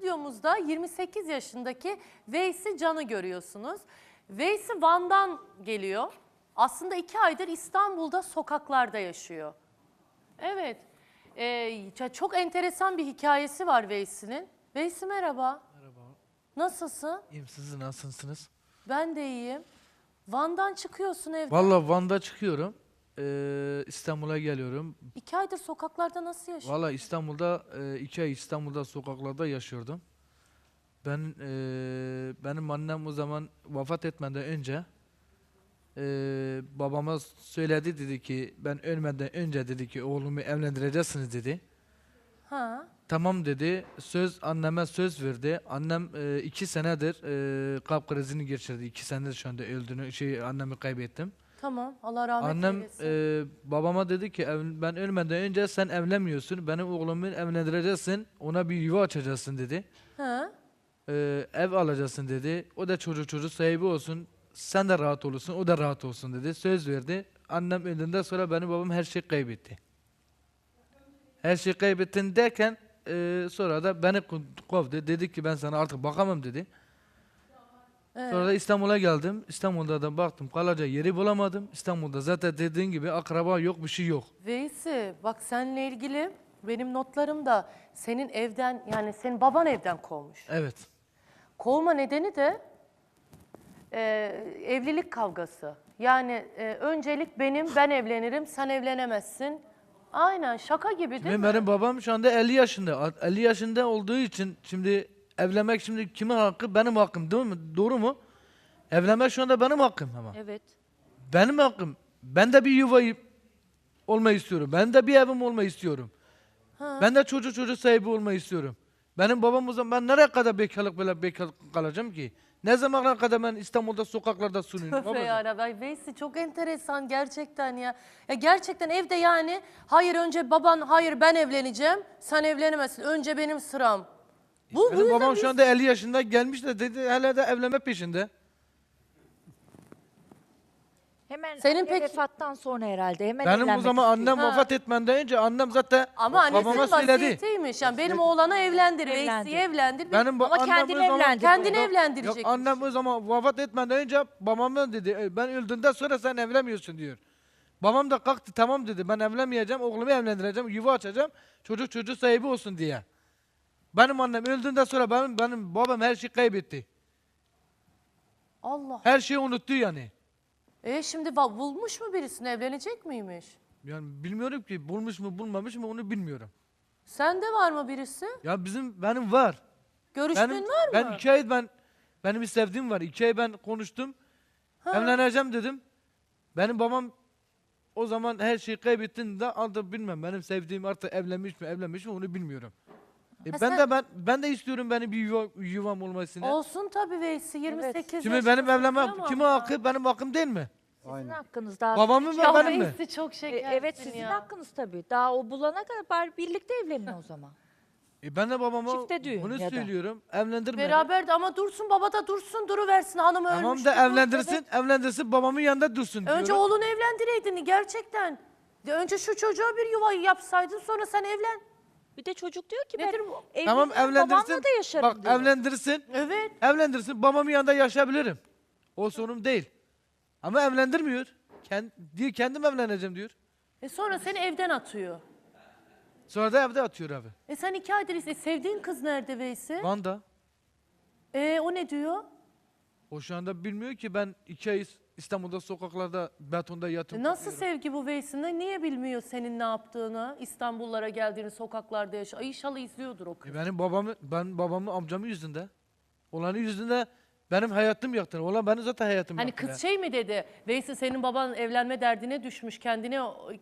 stüdyomuzda 28 yaşındaki Veysi Can'ı görüyorsunuz. Veysi Van'dan geliyor. Aslında iki aydır İstanbul'da sokaklarda yaşıyor. Evet. Ee, çok enteresan bir hikayesi var Veysi'nin. Veysi merhaba. Merhaba. Nasılsın? İyiyim siz nasılsınız? Ben de iyiyim. Van'dan çıkıyorsun evden. Valla Van'da çıkıyorum. Ee, İstanbul'a geliyorum. İki aydır sokaklarda nasıl yaşıyorsun? Valla İstanbul'da e, iki ay İstanbul'da sokaklarda yaşıyordum. Ben e, benim annem o zaman vefat etmeden önce e, babama söyledi dedi ki ben ölmeden önce dedi ki oğlumu evlendireceksiniz dedi. Ha. Tamam dedi. Söz anneme söz verdi. Annem e, iki senedir e, kalp krizini geçirdi. İki senedir şu anda öldüğünü şey annemi kaybettim. Tamam. Allah rahmet Annem eylesin. e, babama dedi ki "Ev- ben ölmeden önce sen evlenmiyorsun. Benim oğlumu evlendireceksin. Ona bir yuva açacaksın dedi. ha. E, ev alacaksın dedi. O da çocuk çocuk sahibi olsun. Sen de rahat olursun. O da rahat olsun dedi. Söz verdi. Annem öldüğünden sonra benim babam her şeyi kaybetti. Her şeyi kaybettin derken e, sonra da beni ko- kovdu. Dedi ki ben sana artık bakamam dedi. Evet. Sonra da İstanbul'a geldim. İstanbul'da da baktım kalacak yeri bulamadım. İstanbul'da zaten dediğin gibi akraba yok bir şey yok. Veysi bak seninle ilgili benim notlarımda senin evden yani senin baban evden kovmuş. Evet. Kovma nedeni de e, evlilik kavgası. Yani e, öncelik benim ben evlenirim sen evlenemezsin. Aynen şaka gibi değil Şimdi mi? benim babam şu anda 50 yaşında. 50 yaşında olduğu için şimdi evlenmek şimdi kimin hakkı? Benim hakkım değil mi? Doğru mu? Evlenmek şu anda benim hakkım ama. Evet. Benim hakkım. Ben de bir yuvayı olmayı istiyorum. Ben de bir evim olmayı istiyorum. Ben de çocuk çocuk sahibi olmayı istiyorum. Benim babam o zaman ben nereye kadar bekarlık böyle bekarlık kalacağım ki? Ne zamana kadar ben İstanbul'da sokaklarda sürünüyorum? Tövbe yarabbim. Veysi çok enteresan gerçekten ya. Ya gerçekten evde yani hayır önce baban hayır ben evleneceğim sen evlenemezsin önce benim sıram. Bu, bu Benim yüzden babam şu anda 50 yaşında gelmiş de dedi hala da evlenme peşinde. Hemen Senin anne peki- vefattan sonra herhalde hemen Benim o evlenmek zaman istiyor. annem Ha. vefat etmeden önce annem zaten Ama annesinin babama söyledi. vasiyetiymiş. Yani benim oğlana evlendir, Evlendir. Veysi'yi evlendir. Benim bu Ama annem kendini o zaman- evlendir. Kendini Yok, evlendirecekmiş. Yok annem o zaman vefat etmeden önce babama dedi "E, ben öldüğümden sonra sen evlenmiyorsun diyor. Babam da kalktı tamam dedi ben evlenmeyeceğim oğlumu evlendireceğim yuva açacağım çocuk çocuk sahibi olsun diye. Benim annem öldüğünden sonra benim, benim babam her şeyi kaybetti. Allah. Her şeyi unuttu yani. E şimdi va- bulmuş mu birisini evlenecek miymiş? Yani bilmiyorum ki bulmuş mu bulmamış mı onu bilmiyorum. Sende var mı birisi? Ya bizim benim var. Görüştüğün Benim, var mı? ben iki ay ben benim bir sevdiğim var. İki ay ben konuştum. Evleneceğim dedim. Benim babam o zaman her şeyi kaybettiğinde artık bilmem benim sevdiğim artık evlenmiş mi evlenmiş mi onu bilmiyorum. E ben sen- de ben ben de istiyorum benim bir yuva, yuvam olmasını. Olsun tabii Veysi 28 Şimdi yaşında benim evlenmem söylüyorum kimin ama. hakkı benim hakkım değil mi? Sizin hakkınız daha. Babamın mı benim mi? Veysi çok E, şekersin evet sizin ya. hakkınız tabii. Daha o bulana kadar bari birlikte evlenin o zaman. E ben de babama Çifte düğün bunu ya da. söylüyorum. Evlendir beni. Beraber de ama dursun baba da dursun duruversin hanım ölmüş. Tamam da evlendirsin, evlendirsin babamın yanında dursun Önce diyorum. oğlunu evlendireydin gerçekten. De önce şu çocuğa bir yuva yapsaydın sonra sen evlen. Bir de çocuk diyor ki Nedir ben bu? Tamam evlendirsin. babamla da yaşarım Bak diyor. evlendirsin. Evet. Evlendirsin babamın yanında yaşayabilirim. O sorun değil. Ama evlendirmiyor. Kend, diyor kendim evleneceğim diyor. E sonra seni evden atıyor. Sonra da evde atıyor abi. E sen iki aydır ise sevdiğin kız nerede Veysi? Van'da. E o ne diyor? O şu anda bilmiyor ki ben iki ay İstanbul'da sokaklarda betonda yatıp E nasıl sevgi bu Veysi'ne? Niye bilmiyor senin ne yaptığını? İstanbullara geldiğini, sokaklarda yaşa. Ay inşallah izliyordur o kız. E benim babamı, ben babamın amcamın yüzünde. Olanın yüzünde benim hayatım yaktı. Olan benim zaten hayatım Hani yaktı. kız şey mi dedi? Veysi senin baban evlenme derdine düşmüş. Kendini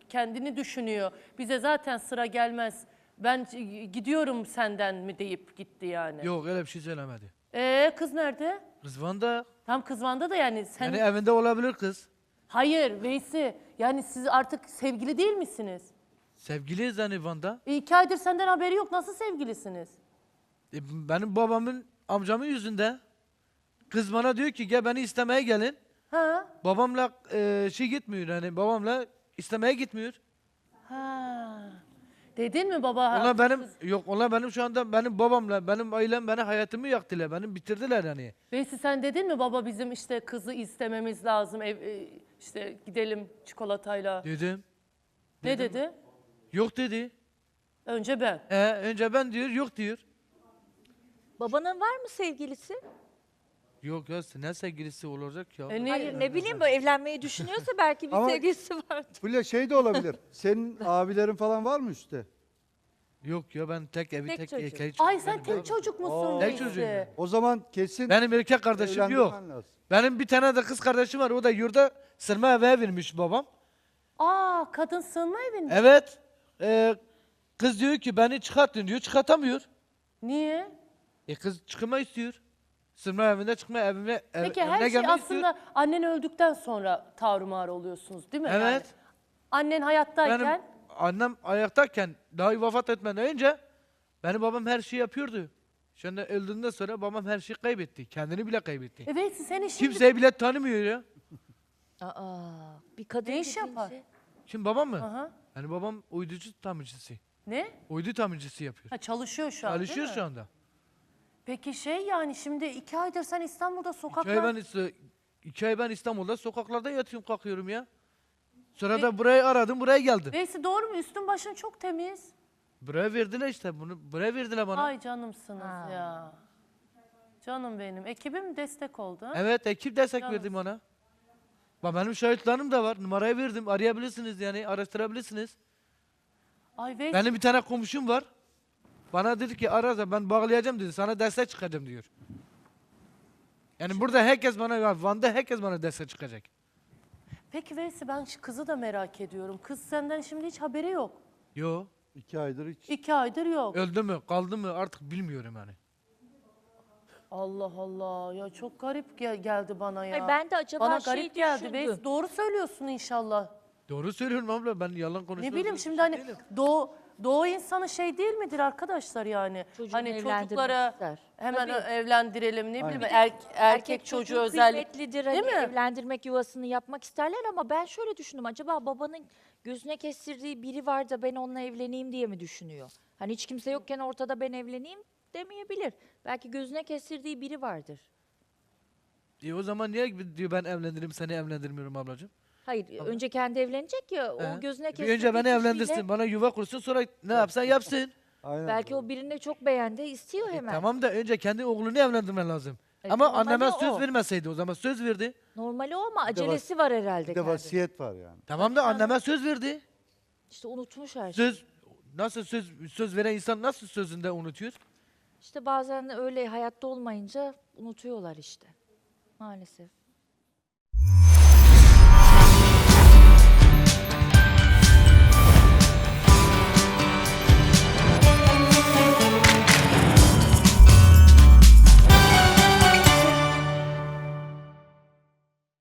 kendini düşünüyor. Bize zaten sıra gelmez. Ben gidiyorum senden mi deyip gitti yani. Yok öyle bir şey söylemedi. E kız nerede? Kız Van'da. Tam kız Van'da da yani sen... Yani evinde olabilir kız. Hayır Veysi. Yani siz artık sevgili değil misiniz? Sevgiliyiz hani Van'da. E, iki aydır senden haberi yok. Nasıl sevgilisiniz? E, benim babamın amcamın yüzünde. Kız bana diyor ki gel beni istemeye gelin. Ha? Babamla e, şey gitmiyor yani babamla istemeye gitmiyor. Ha. Dedin mi baba? Ona benim yok ona benim şu anda benim babamla benim ailem beni hayatımı yaktılar. Benim bitirdiler yani. Veysi sen dedin mi baba bizim işte kızı istememiz lazım ev, e, işte gidelim çikolatayla. Dedim. Ne dedi? Yok dedi. Önce ben. E, önce ben diyor yok diyor. Babanın var mı sevgilisi? Yok ya ne sevgilisi olacak ya. E ne- Hayır ne bileyim bu evlenmeyi düşünüyorsa belki bir Ama- sevgilisi vardır. Böyle şey de olabilir. Senin abilerin falan var mı üstte? Yok ya ben tek evi Tek tek, çocuk. erkeği Ay sen benim tek abi. çocuk musun Oo. Tek ben. O zaman kesin Benim erkek kardeşim yok. lazım. Benim bir tane de kız kardeşim var. O da yurda sırma eve vermiş babam. Aa kadın sığınma evinde. Evet. e, kız diyor ki beni çıkartın diyor. Çıkartamıyor. Niye? E kız çıkma istiyor. Sırma evinde çıkma evine, ev, Peki evine her şey gelmek aslında annen öldükten sonra tavrımar oluyorsunuz değil mi? istiyor. Yani Evet. annen hayattayken Benim annem ayaktayken daha vefat etmeden önce benim babam her şeyi yapıyordu. Şimdi öldüğünden sonra babam her şeyi kaybetti. Kendini bile kaybetti. e Veysi seni şimdi Kimseyi bile tanımıyor ya. Aa, bir kadın Ne iş yapar? Şimdi babam mı? Aha. Yani babam uyducu tamircisi. ne? Uydu tamircisi yapıyor. Ha, çalışıyor şu an değil Çalışıyor mi? şu anda. Peki şey yani şimdi iki aydır sen İstanbul'da İki sokaklar... ay, ben, İsta- iki ay ben İstanbul'da sokaklarda yatıyorum kalkıyorum ya. Sonra da burayı aradım buraya geldim. Veysi doğru mu? Üstün başın çok temiz. Buraya verdiler işte bunu. Buraya verdiler bana. Ay canımsınız Ha. ya. Canım benim. Ekibim destek oldu. Evet ekip destek verdi bana. Bak benim şahitlerim de var. Numarayı verdim. Arayabilirsiniz yani araştırabilirsiniz. Ay Veysi Benim bir tane komşum var. Bana dedi ki ararsa ben bağlayacağım dedi. Sana destek çıkacağım diyor. Yani burada herkes bana, Van'da herkes bana destek çıkacak. Peki Veysi ben şu kızı da merak ediyorum. Kız senden şimdi hiç haberi yok. Yo. İki aydır hiç. İki aydır yok. Öldü mü kaldı mı artık bilmiyorum yani. Allah Allah ya çok garip gel- geldi bana ya. Ay ben de acaba bana şey garip geldi. düşündüm. Veysi doğru söylüyorsun inşallah. Doğru söylüyorum abla ben yalan konuşmuyorum. Ne bileyim şimdi hani doğu doğu insanı şey değil midir arkadaşlar yani? Çocuğunu hani evlendirmek çocuklara ister. hemen Tabii. evlendirelim ne bileyim Aynen. er- erkek, çocuğu özellikle. kıymetlidir Değil hani mi? evlendirmek yuvasını yapmak isterler ama ben şöyle düşündüm acaba babanın gözüne kestirdiği biri var da ben onunla evleneyim diye mi düşünüyor? Hani hiç kimse yokken ortada ben evleneyim demeyebilir. Belki gözüne kestirdiği biri vardır. E o zaman niye diyor ben evlendiririm seni evlendirmiyorum ablacığım? Hayır önce kendi evlenecek ya He. o gözüne Bir kestirdiği önce beni kişiyle evlendirsin bana yuva kursun sonra ne yapsan yapsın. Aynen. Belki o birini çok beğendi istiyor E hemen. tamam da önce kendi oğlunu evlendirmen lazım. E, Ama normali anneme o. söz vermeseydi o zaman söz verdi. Normali o ama de vas- acelesi var herhalde. Bir de vasiyet var yani. Tamam da anneme söz verdi. İşte unutmuş her şeyi. Söz nasıl söz söz veren insan nasıl sözünde unutuyor? İşte bazen öyle hayatta olmayınca unutuyorlar işte. Maalesef.